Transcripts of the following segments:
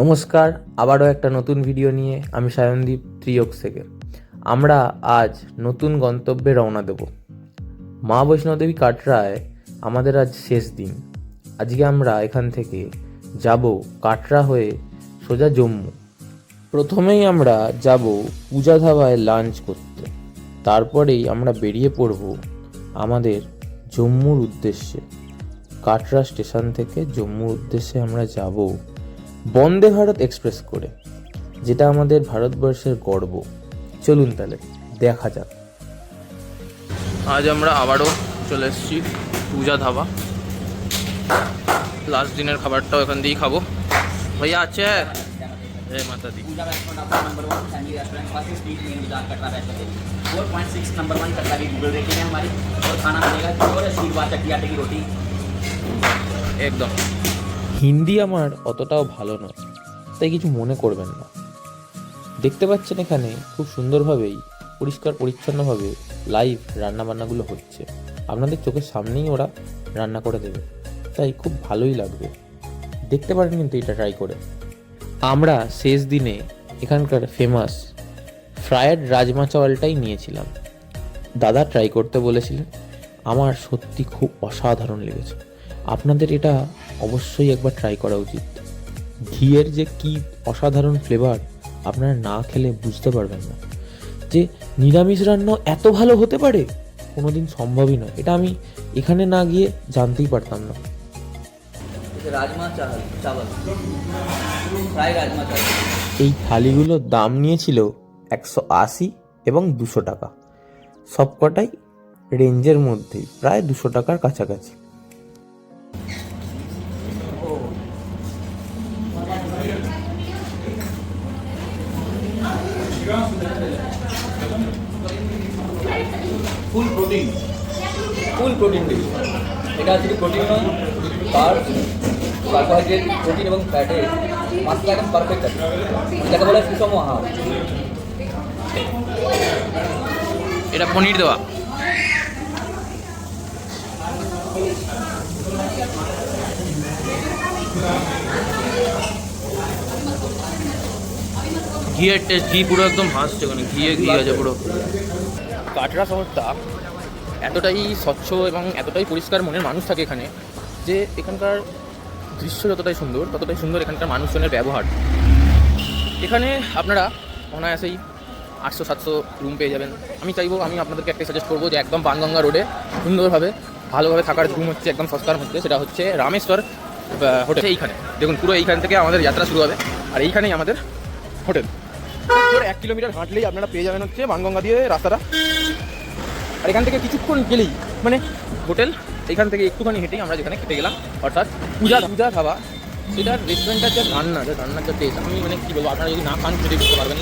নমস্কার, আবারও একটা নতুন ভিডিও নিয়ে আমি সায়নদীপ ত্রিয়োগ থেকে আমরা আজ নতুন গন্তব্যে রওনা দেব। মা বৈষ্ণোদেবী কাটরায় আমাদের আজ শেষ দিন। আজকে আমরা এখান থেকে যাব কাটরা হয়ে সোজা জম্মু। প্রথমেই আমরা যাব পূজা ধাবায় লাঞ্চ করতে। তারপরেই আমরা বেরিয়ে পড়ব আমাদের জম্মুর উদ্দেশ্যে। কাটরা স্টেশন থেকে জম্মুর উদ্দেশ্যে আমরা যাব বন্দে ভারত এক্সপ্রেস করে যেটা আমাদের ভারতবর্ষের গর্ব। চলুন তাহলে দেখা যাক। আজ আমরা আবারও চলে এসেছি পূজা ধাবা। লাস্ট দিনের খাবারটাও এখান দিয়েই খাব। ভাইয়া আছে? জয় মাতা দি पूजा হিন্দি আমার অতটাও ভালো নয়, তাই কিছু মনে করবেন না। দেখতে পাচ্ছেন এখানে খুব সুন্দরভাবেই, পরিষ্কার পরিচ্ছন্নভাবে লাইভ রান্নাবান্নাগুলো হচ্ছে। আপনাদের চোখের সামনেই ওরা রান্না করে দেবে, তাই খুব ভালোই লাগবে। দেখতে পারেন কিন্তু এটা ট্রাই করে। আমরা শেষ দিনে এখানকার ফেমাস ফ্রায়েড রাজমা চাওয়ালটাই নিয়েছিলাম। দাদা ট্রাই করতে বলেছিলেন, আমার সত্যি খুব অসাধারণ লেগেছে। আপনাদের এটা অবশ্যই একবার ট্রাই করা উচিত। ঘিয়ের যে কি অসাধারণ ফ্লেভার আপনারা না খেলে বুঝতে পারবেন না। যে নিরামিষ রান্না এত ভালো হতে পারে কোনো দিন সম্ভবই নয়। এটা আমি এখানে না গিয়ে জানতেই পারতাম না। এই থালিগুলো দাম নিয়েছিল একশো আশি এবং দুশো টাকা। সবকটাই রেঞ্জের মধ্যেই প্রায় দুশো টাকার কাছাকাছি। Full protein full protein dish এটা শুধু প্রোটিন নয় কার্বস কার্বোহাইড্রেট প্রোটিন এবং ফ্যাটে মাত্রা একদম পারফেক্ট আছে। যাকে বলে সুষম আহার। এটা পনির দেওয়া। ঘিয়ের টেস্ট ঘি পুরো একদম হাসছে ওখানে ঘিয়ে, ঘি আছে পুরো। কাটরা শহরটা এতটাই স্বচ্ছ এবং এতটাই পরিষ্কার মনের মানুষ থাকে এখানে যে এখানকার দৃশ্য যতটাই সুন্দর, ততটাই সুন্দর এখানকার মানুষজনের ব্যবহার। এখানে আপনারা অনায়াসেই আটশো, সাতশো রুম পেয়ে যাবেন। আমি চাইব, আমি আপনাদেরকে একটা সাজেস্ট করব যে একদম বানগঙ্গা রোডে সুন্দরভাবে, ভালোভাবে থাকার রুম হচ্ছে একদম সস্তার মধ্যে, সেটা হচ্ছে রামেশ্বর হোটেল এইখানে। দেখুন, পুরো এইখান থেকে আমাদের যাত্রা শুরু হবে, আর এইখানেই আমাদের হোটেল এক কিলোমিটার হাঁটলেই আপনারা পেয়ে যাবেন হচ্ছে বানগঙ্গা দিয়ে রাস্তাটা। আর এখান থেকে কিছুক্ষণ গেলেই মানে হোটেল, এখান থেকে একটুখানি হেঁটেই আমরা যেখানে খেতে গেলাম, অর্থাৎ পূজা পূজা খাওয়া সেটার রেস্টুরেন্টের যে রান্না, যে রান্নার যে টেস্ট আমি মানে কী বলব, আপনারা যদি না খান সেটাই বুঝতে পারবেন।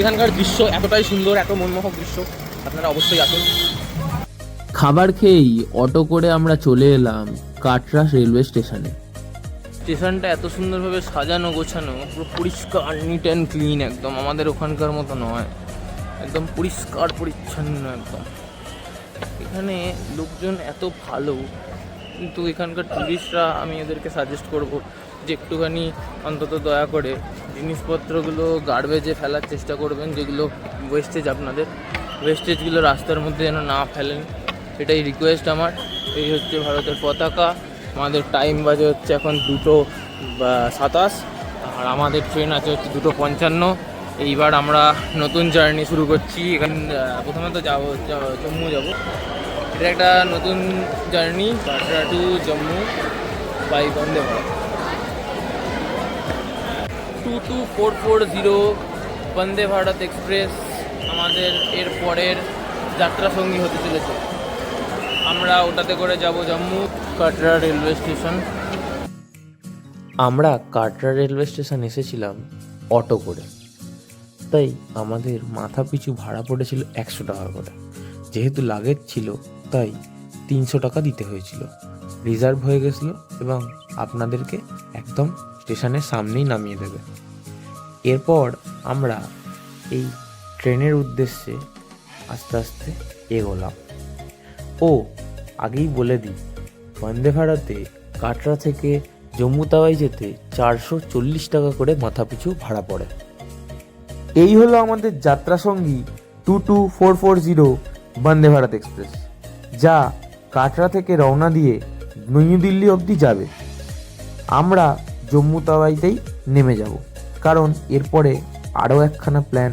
এখানকার দৃশ্য এতটাই সুন্দর, এত মনমোহক দৃশ্য, আপনারা অবশ্যই আসুন। খাবার খেয়েই অটো করে আমরা চলে এলাম কাটরাস রেলওয়ে স্টেশনে। স্টেশনটা এত সুন্দরভাবে সাজানো, গোছানো, পুরো পরিষ্কার নিট অ্যান্ড ক্লিন একদম। আমাদের ওখানকার মতো নয়। একদম পরিষ্কার, পরিচ্ছন্ন একদম। এখানে লোকজন এত ভালো, কিন্তু এখানকার টুরিস্টরা আমি এদেরকে সাজেস্ট করব যে একটুখানি অন্তত দয়া করে জিনিসপত্রগুলো গার্বেজে ফেলার চেষ্টা করবেন, যেগুলো ওয়েস্টেজ আপনাদের। ওয়েস্টেজগুলো রাস্তার মধ্যে যেন না ফেলেন। সেটাই রিকোয়েস্ট আমার। এই হচ্ছে ভারতের পতাকা। আমাদের টাইম বাজে হচ্ছে এখন দুটো সাতাশ, আর আমাদের ট্রেন আছে হচ্ছে দুটো পঞ্চান্ন। এইবার আমরা নতুন জার্নি শুরু করছি। এখান প্রথমে তো যাব জম্মু যাব। এটা একটা নতুন journey Katra to Jammu by Vande Bharat two two four four zero Vande Bharat express আমাদের এর পরের যাত্রা সঙ্গী হতে চলেছে। আমরা ওটাতে করে যাব জম্মু। Katra railway station. আমরা কাটরা রেলওয়ে স্টেশন এসেছিলাম অটো করে। তাই আমাদের মাথা পিছু ভাড়া পড়েছিল একশো টাকা করে। যেহেতু লাগেজ ছিল তাই তিনশো টাকা দিতে হয়েছিল। রিজার্ভ হয়ে গেছিল এবং আপনাদেরকে একদম স্টেশনের সামনেই নামিয়ে দেবে। এরপর আমরা এই ট্রেনের উদ্দেশ্যে আস্তে আস্তে এগোলাম। ও, আগেই বলে দিই, বন্দে ভারতে কাটরা থেকে জম্মু তাওয়াই যেতে চারশো চল্লিশ টাকা করে মাথাপিছু ভাড়া পড়ে। এই হলো আমাদের যাত্রা সঙ্গী two two four four zero Vande Bharat express, যা কাটরা থেকে রওনা দিয়ে নিউ দিল্লি অবধি যাবে। আমরা জম্মু তাওয়াইতেই নেমে যাব, কারণ এরপরে আরও একখানা প্ল্যান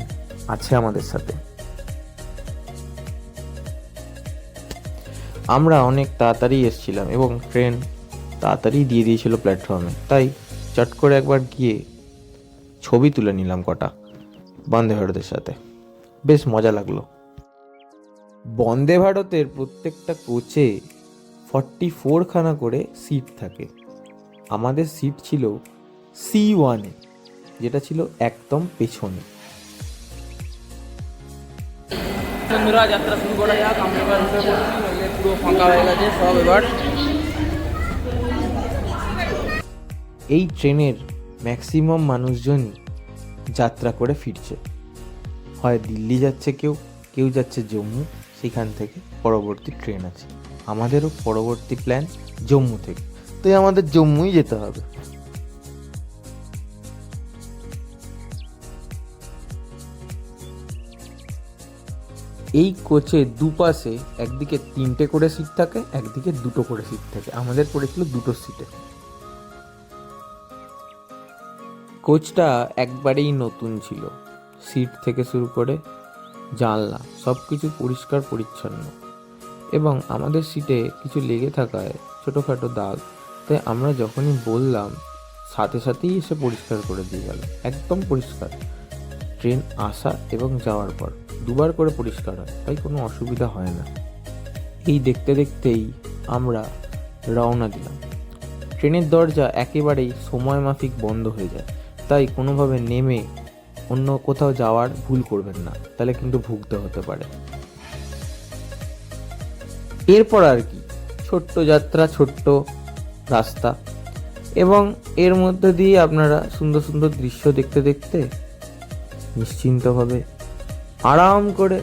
আছে আমাদের সাথে। আমরা অনেক তাড়াতাড়ি এসেছিলাম এবং ট্রেন তাড়াতাড়ি দিয়ে দিয়েছিল প্ল্যাটফর্মে তাই চট করে একবার গিয়ে ছবি তুলে নিলাম কটা বন্দে ভারতের সাথে। বেশ মজা লাগল। বন্দে ভারতের প্রত্যেকটা কোচে ফর্টি ফোরখানা করে সিট থাকে। আমাদের সিট ছিল সি ওয়ানে যেটা ছিল একদম পেছনে। যাত্রা শুরু করা যাক। পুরো ফাঁকা হয়ে গেছে সব এবার। এই ট্রেনের ম্যাক্সিমাম মানুষজনই যাত্রা করে ফিরছে। হয় দিল্লি যাচ্ছে কেউ কেউ যাচ্ছে জম্মু, সেখান থেকে পরবর্তী ট্রেন আছে। আমাদেরও পরবর্তী প্ল্যান জম্মু থেকে। তাই আমাদের জম্মুই যেতে হবে। এই কোচে দুপাশে একদিকে তিনটে করে সিট থাকে, একদিকে দুটো করে সিট থাকে। আমাদের পড়েছিল দুটো সিটে কোচটা একবারেই নতুন ছিল সিট থেকে শুরু করে জানলা সব কিছু পরিষ্কার, পরিচ্ছন্ন। এবং আমাদের সিটে কিছু লেগে থাকায় ছোটোখাটো দাগ, তাই আমরা যখনই বললাম, সাথে সাথেই এসে পরিষ্কার করে দিয়ে গেল। একদম পরিষ্কার। ট্রেন আসা এবং যাওয়ার পর। দুবার করে পরিষ্কার হয়, তাই কোনো অসুবিধা হয় না। এই দেখতে দেখতেই আমরা রওনা দিলাম। ট্রেনের দরজা একেবারেই সময় মাফিক বন্ধ হয়ে যায়, তাই কোনোভাবে নেমে অন্য কোথাও যাওয়ার ভুল করবেন না, তাহলে কিন্তু ভুগতে হতে পারে। এরপর আর কি, ছোট্ট যাত্রা, ছোট্ট রাস্তা। এবং এর মধ্যে দিয়ে আপনারা সুন্দর সুন্দর দৃশ্য দেখতে দেখতে নিশ্চিন্তভাবে আরাম করে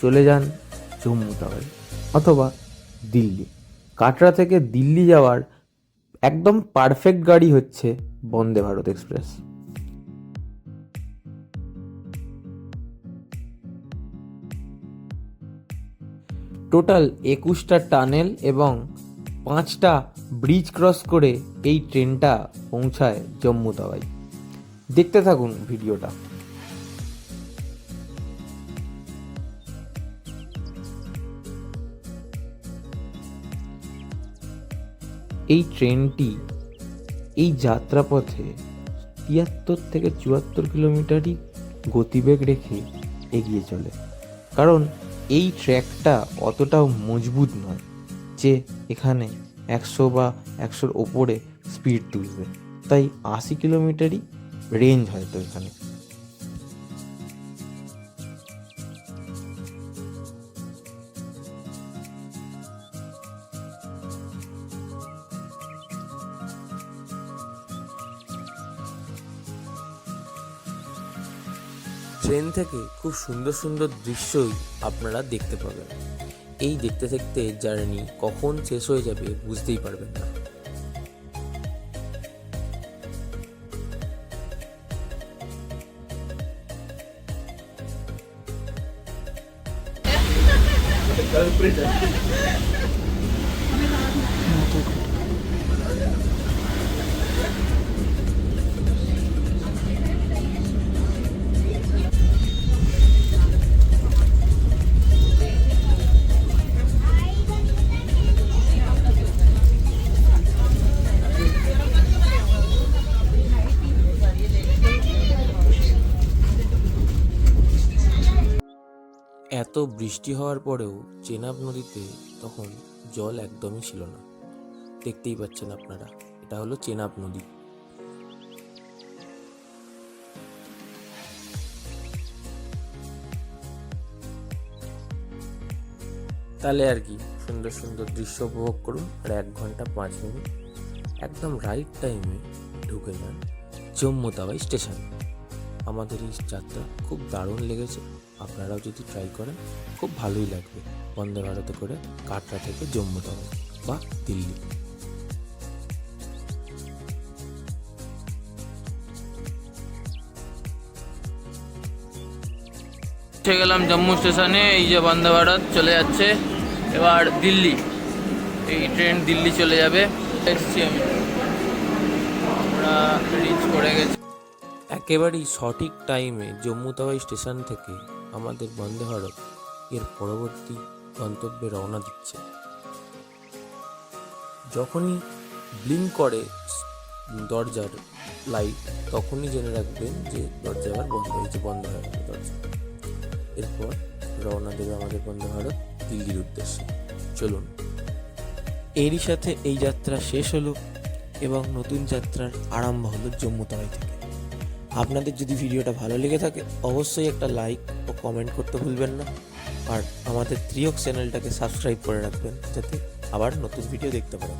চলে যান জম্মু তাওয়াই অথবা দিল্লি। কাটরা থেকে দিল্লি যাওয়ার একদম পারফেক্ট গাড়ি হচ্ছে বন্দে ভারত এক্সপ্রেস। টোটাল একুশটা টানেল এবং পাঁচটা ব্রিজ ক্রস করে এই ট্রেনটা পৌঁছায় জম্মু তাওয়াই দেখতে থাকুন ভিডিওটা। এই ট্রেনটি এই যাত্রাপথে তিয়াত্তর থেকে চুয়াত্তর কিলোমিটারই গতিবেগ রেখে এগিয়ে চলে। কারণ এই ট্র্যাকটা অতটাও মজবুত নয় যে এখানে একশো বা একশোর ওপরে স্পিড তুলবে। তাই আশি কিলোমিটারই রেঞ্জ হয়তো এখানে। ট্রেন থেকে খুব সুন্দর সুন্দর দৃশ্যই আপনারা দেখতে পাবেন। এই দেখতে দেখতে জার্নি কখন শেষ হয়ে যাবে বুঝতেই পারবেন না। এত বৃষ্টি হওয়ার পরেও চেনাব নদীতে তখন জল একদমই ছিল না। দেখতেই পাচ্ছেন আপনারা, এটা হলো চেনাব নদী। তাহলে আর কি, সুন্দর সুন্দর দৃশ্য উপভোগ করুন আর এক ঘণ্টা পাঁচ মিনিট একদম রাইট টাইমে ঢুকে যান জম্মু তাওয়াই স্টেশন আমাদের এই যাত্রা খুব দারুণ লেগেছে। আপনারাও যদি ট্রাই করেন খুব ভালোই লাগবে। বন্দে ভারতে করে কাটরা থেকে জম্মু তাও বা দিল্লি। পৌঁছে গেলাম জম্মু স্টেশনে এই যে বন্দে ভারত চলে যাচ্ছে। এবার দিল্লি। এই ট্রেন দিল্লি চলে যাবে। এসছি আমি। আমরা রিচ করে গেছি। একেবারেই সঠিক টাইমে জম্মু তাওয়াই স্টেশন থেকে আমাদের বন্দে ভারত এর পরবর্তী গন্তব্যে রওনা দিচ্ছে। যখনই ব্লিঙ্ক করে দরজার লাইট, তখনই জেনে রাখবেন যে দরজা আবার বন্ধ হয়েছে, বন্ধ হয়ে গেল দরজা। এরপর রওনা দেবে আমাদের বন্দে ভারত দিল্লির উদ্দেশ্যে। চলুন। এরই সাথে এই যাত্রা শেষ হলো এবং নতুন যাত্রার আরম্ভ হলো জম্মু তাওয়াই থেকে। আপনাদের যদি ভিডিওটা ভালো লেগে থাকে, অবশ্যই একটা লাইক ও কমেন্ট করতে ভুলবেন না। আর আমাদের ত্রিয়ক চ্যানেলটাকে সাবস্ক্রাইব করে রাখবেন, যাতে আবার নতুন ভিডিও দেখতে পারেন।